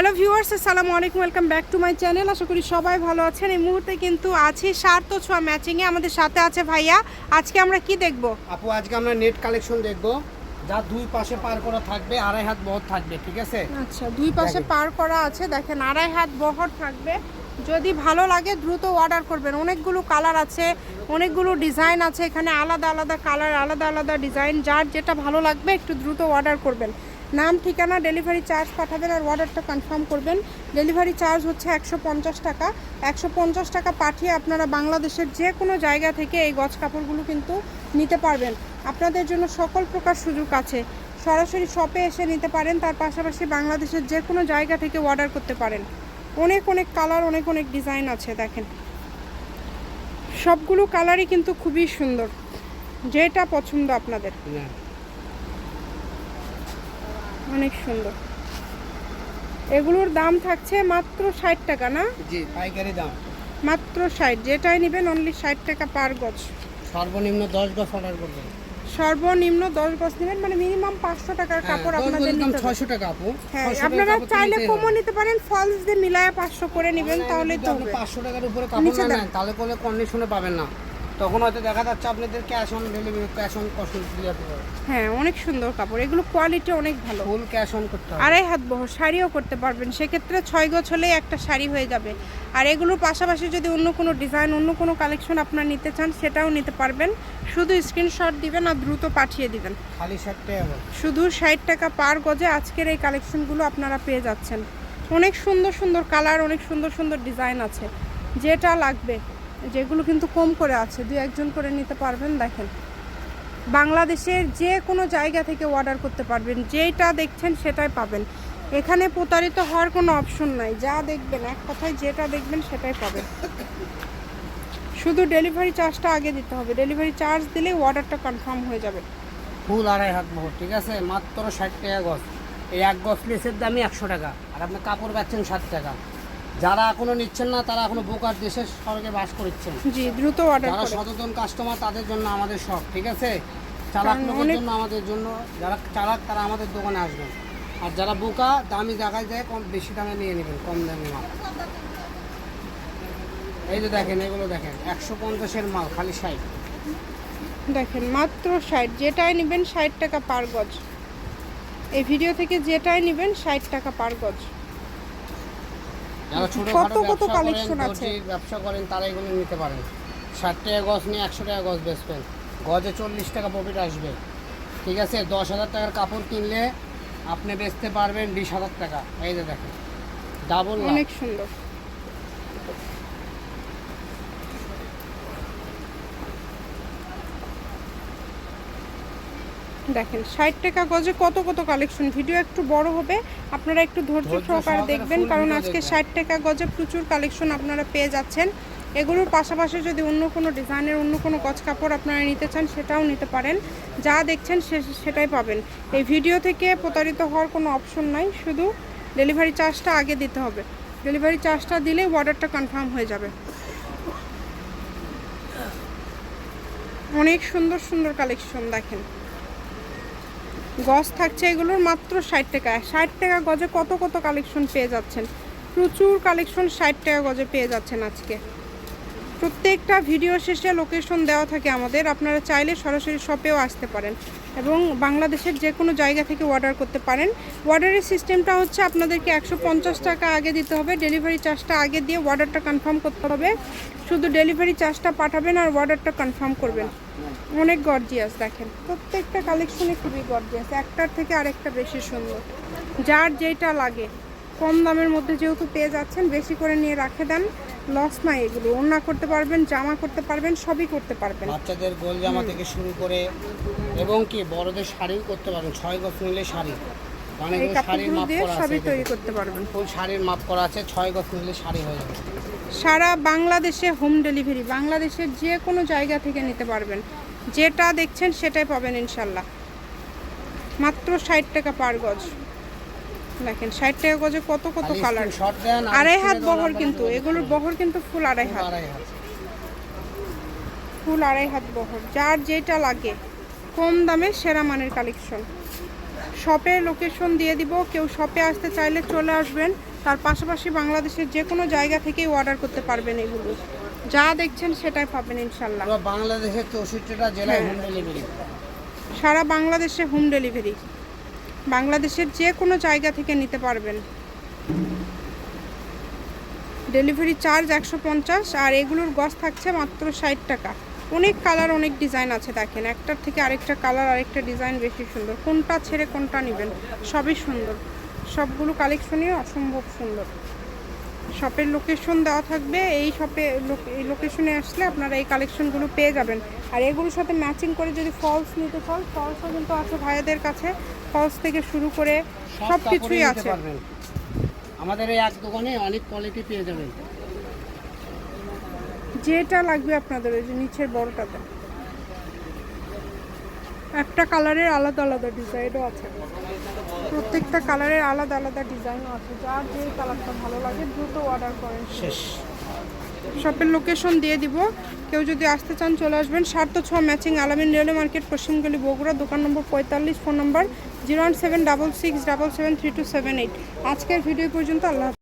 Hello viewers আসসালামু আলাইকুম welcome back to my channel. আশা করি সবাই ভালো আছেন। এই মুহূর্তে কিন্তু আছি সার্থ ছোঁয়া ম্যাচিংয়ে। আমাদের সাথে আছে ভাইয়া। আজকে আমরা কি দেখব? আপু আজকে আমরা নেট কালেকশন দেখব। যা দুই পাশে পার করা থাকবে আড়াই হাত বহর থাকবে ঠিক আছে? আচ্ছা দুই পাশে পার করা আছে। দেখেন আড়াই হাত বহর থাকবে। যদি ভালো লাগে দ্রুত অর্ডার করবেন। অনেকগুলো কালার আছে অনেকগুলো ডিজাইন আছে। এখানে আলাদা আলাদা কালার আলাদা আলাদা ডিজাইন যার যেটা ভালো লাগবে একটু দ্রুত অর্ডার করবেন। নাম, ঠিকানা ডেলিভারি চার্জ পাঠাবেন আর অর্ডারটা কনফার্ম করবেন। ডেলিভারি চার্জ হচ্ছে একশো পঞ্চাশ টাকা। একশো পঞ্চাশ টাকা পাঠিয়ে আপনারা বাংলাদেশের যে কোনো জায়গা থেকে এই গছ কাপড়গুলো কিন্তু নিতে পারবেন। আপনাদের জন্য সকল প্রকার সুযোগ আছে। সরাসরি শপে এসে নিতে পারেন, তার পাশাপাশি বাংলাদেশের যে কোনো জায়গা থেকে অর্ডার করতে পারেন। অনেক অনেক কালার অনেক অনেক ডিজাইন আছে, দেখেন। সবগুলো কালারই কিন্তু খুবই সুন্দর, যেটা পছন্দ আপনাদের। হ্যাঁ। অনেক সুন্দর। এগুলোর দাম থাকছে মাত্র ষাট টাকা না? জি পাইকারি দাম। মাত্র ষাট যেটাই নেবেন অনলি ষাট টাকা পার গজ। সর্বনিম্ন দশ গজ অর্ডার করবেন। সর্বনিম্ন দশ গজ নেবেন মানে মিনিমাম পাঁচশো টাকার কাপড় আপনাদের নিতে টাকা আপু। হ্যাঁ আপনারা চাইলে কমও নিতে পারেন ফলস দিয়ে মিলায় পাঁচশো করে নেবেন তাহলে তো পাঁচশো টাকার উপরে কাপড় না তাহলে কোনো কন্ডিশনে পাবেন না। তখন হয়তো দেখা যাচ্ছে আপনাদের cash on delivery cash on কষ্ট দিয়ে হ্যাঁ অনেক সুন্দর কাপড়। এগুলো কোয়ালিটি অনেক ভালো। ফুল ক্যাশ অন করতে হবে। আড়াই হাত বহ শাড়িও করতে পারবেন। সেক্ষেত্রে ছয় গজ হলেই একটা শাড়ি হয়ে যাবে। আর এগুলোর পাশাপাশি যদি অন্য কোনো ডিজাইন অন্য কোনো কালেকশন আপনারা নিতে চান সেটাও নিতে পারবেন। শুধু স্ক্রিনশট দিবেন আর দ্রুত পাঠিয়ে দিবেন। খালি ষাট টাকা শুধু ষাট টাকা পার গজে আজকের এই কালেকশনগুলো আপনারা পেয়ে যাচ্ছেন। অনেক সুন্দর সুন্দর কালার অনেক সুন্দর সুন্দর ডিজাইন আছে। যেটা লাগবে। যেগুলো কিন্তু কম করে আছে দু একজন করে নিতে পারবেন, দেখেন। বাংলাদেশের যে কোনো জায়গা থেকে অর্ডার করতে পারবেন যেটা দেখছেন সেটাই পাবেন। এখানে প্রতারিত হওয়ার কোনো অপশন নাই, যা দেখবেন, এক কথায় যেটা দেখবেন সেটাই পাবেন। শুধু ডেলিভারি চার্জটা আগে দিতে হবে ডেলিভারি চার্জ দিলেই অর্ডারটা কনফার্ম হয়ে যাবে। ফুল আড়াই হাত বহর ঠিক আছে? মাত্র ষাট টাকা গজ। এই এক গজ লেসের দামই একশো টাকা, আর আপনি কাপড় পাচ্ছেন ষাট টাকা। যারা এখনও নিচ্ছেন না তারা এখনও বোকার দেশের সড়কে বাস করছেন। জি দ্রুত অর্ডার যারা সচেতন কাস্টমার তাদের জন্য আমাদের শখ ঠিক আছে? চালাক লোকের জন্য আমাদের জন্য যারা চালাক তারা আমাদের দোকানে আসবেন আর যারা বোকা দামি জায়গায় যায় কম বেশি দামে নিয়ে নেবেন কম দামে মাল। এই যে দেখেন এগুলো দেখেন একশো পঞ্চাশের মাল খালি ষাট। দেখেন মাত্র ষাট। যেটাই নেবেন ষাট টাকা পার গজ। এই ভিডিও থেকে যেটাই নেবেন ষাট টাকা পার গজ। কত কত কালেকশন আছে। ব্যবসা করেন তারা এগুলো নিতে পারেন। ষাট টাকা গজ নিয়ে একশো টাকা গজ বেচবেন। গজে চল্লিশ টাকা প্রফিট আসবে। ঠিক আছে? দশ হাজার টাকার কাপড় কিনলে আপনি বেচতে পারবেন বিশ হাজার টাকা। এই যে দেখেন ডাবল অনেক সুন্দর। দেখেন ষাট টাকা গজে কত কত কালেকশন ভিডিও একটু বড় হবে আপনারা একটু ধৈর্য সহকারে দেখবেন কারণ আজকে। ষাট টাকা গজে প্রচুর কালেকশন আপনারা পেয়ে যাচ্ছেন। এগুলোর পাশাপাশি যদি অন্য কোনো ডিজাইনের অন্য কোনো গজ কাপড় আপনারা নিতে চান সেটাও নিতে পারেন। যা দেখছেন সে- সেটাই পাবেন। এই ভিডিও থেকে প্রতারিত হওয়ার কোনো অপশন নাই শুধু ডেলিভারি চার্জটা আগে দিতে হবে। ডেলিভারি চার্জটা দিলে অর্ডারটা কনফার্ম হয়ে যাবে। অনেক সুন্দর সুন্দর কালেকশন দেখেন। গজ থাকছে এগুলোর মাত্র ষাট টাকা। ষাট টাকা গজে কত কত কালেকশন পেয়ে যাচ্ছেন? প্রচুর কালেকশন ষাট টাকা গজে পেয়ে যাচ্ছেন আজকে। প্রত্যেকটা ভিডিও শেষে লোকেশন দেওয়া থাকে আমাদের। আপনারা চাইলে সরাসরি শপেও আসতে পারেন এবং বাংলাদেশের যে কোনো জায়গা থেকে অর্ডার করতে পারেন। অর্ডারের সিস্টেমটা হচ্ছে আপনাদেরকে একশো পঞ্চাশ টাকা আগে দিতে হবে। ডেলিভারি চার্জটা আগে দিয়ে অর্ডারটা কনফার্ম করতে হবে। শুধু ডেলিভারি চার্জটা পাঠাবেন আর অর্ডারটা কনফার্ম করবেন। অনেক গর্জিয়াস দেখেন। প্রত্যেকটা কালেকশনই খুবই গর্জিয়াস একটার থেকে আরেকটা বেশি সুন্দর। যার যেটা লাগে। কম দামের মধ্যে যেহেতু পেয়ে যাচ্ছেন বেশি করে নিয়ে রাখে দেন। লস নাই এগুলো। ওড়না করতে পারবেন জামা করতে পারবেন সবই করতে পারবেন। বাচ্চাদের গোল জামা থেকে শুরু করে এবং কি বড়দের শাড়িও করতে পারবেন। ছয় গজ নিলে শাড়ি। এই শাড়ির কাপড়গুলো মাপ দিয়ে করা সবই তৈরি করতে পারবেন। ফুল শাড়ির মাপ করা আছে ছয় গজ নিলে শাড়ি হয়ে যাবে। সারা বাংলাদেশে হোম ডেলিভারি বাংলাদেশের যে কোনো জায়গা থেকে নিতে পারবেন। যেটা দেখছেন সেটাই পাবেন ইনশাল্লাহ। মাত্র ষাট টাকা পার গজ। দেখেন ষাট টাকা গজে কত কত কালার আড়াই হাত বহর কিন্তু এগুলোর বহর কিন্তু ফুল আড়াই হাত। ফুল আড়াই হাত বহর যার যেটা লাগে। কম দামে সেরা মানের কালেকশন শপে লোকেশন দিয়ে দিব। কেউ শপে আসতে চাইলে চলে আসবেন। তার পাশাপাশি বাংলাদেশের যে কোনো জায়গা থেকেই অর্ডার করতে পারবেন এগুলো। যা দেখছেন সেটাই পাবেন ইনশাল্লাহ বাংলাদেশের চৌষট্টিটা জেলায় হোম ডেলিভারি সারা বাংলাদেশে হোম ডেলিভারি বাংলাদেশের যে কোনো জায়গা থেকে নিতে পারবেন। ডেলিভারি চার্জ একশো পঞ্চাশ আর এগুলোর গজ থাকছে মাত্র ষাট টাকা। অনেক কালার অনেক ডিজাইন আছে দেখেন। একটার থেকে আরেকটা কালার আরেকটা ডিজাইন বেশি সুন্দর। কোনটা ছেড়ে কোনটা নেবেন সবই সুন্দর। সবগুলো কালেকশনই অসম্ভব সুন্দর। শপের লোকেশন দেওয়া থাকবে এই শপে এই লোকেশনে আসলে আপনারা এই কালেকশনগুলো পেয়ে যাবেন। আর এগুলোর সাথে ম্যাচিং করে যদি ফলস নিতে চান ফলসও কিন্তু আছে ভাইয়াদের কাছে। ফলস থেকে শুরু করে সব কিছুই আছে। আমাদের এই এক দোকানে অনেক কোয়ালিটি পেয়ে যাবেন। যেটা লাগবে আপনাদের ওই যে নিচের বড়টাতে একটা কালারের আলাদা আলাদা ডিজাইনও আছে। প্রত্যেকটা কালারের আলাদা আলাদা ডিজাইনও আছে। যার যে কালারটা ভালো লাগে দ্রুত অর্ডার করেন। শেষ। শপের লোকেশন দিয়ে দিব। কেউ যদি আসতে চান চলে আসবেন। সাত ছ ম্যাচিং আলামিন রেলওয়ে মার্কেট পশ্চিমগলি বগুড়া দোকান নম্বর পঁয়তাল্লিশ phone number zero one seven double six double seven three two seven eight. আজকের ভিডিও পর্যন্ত আল্লাহ।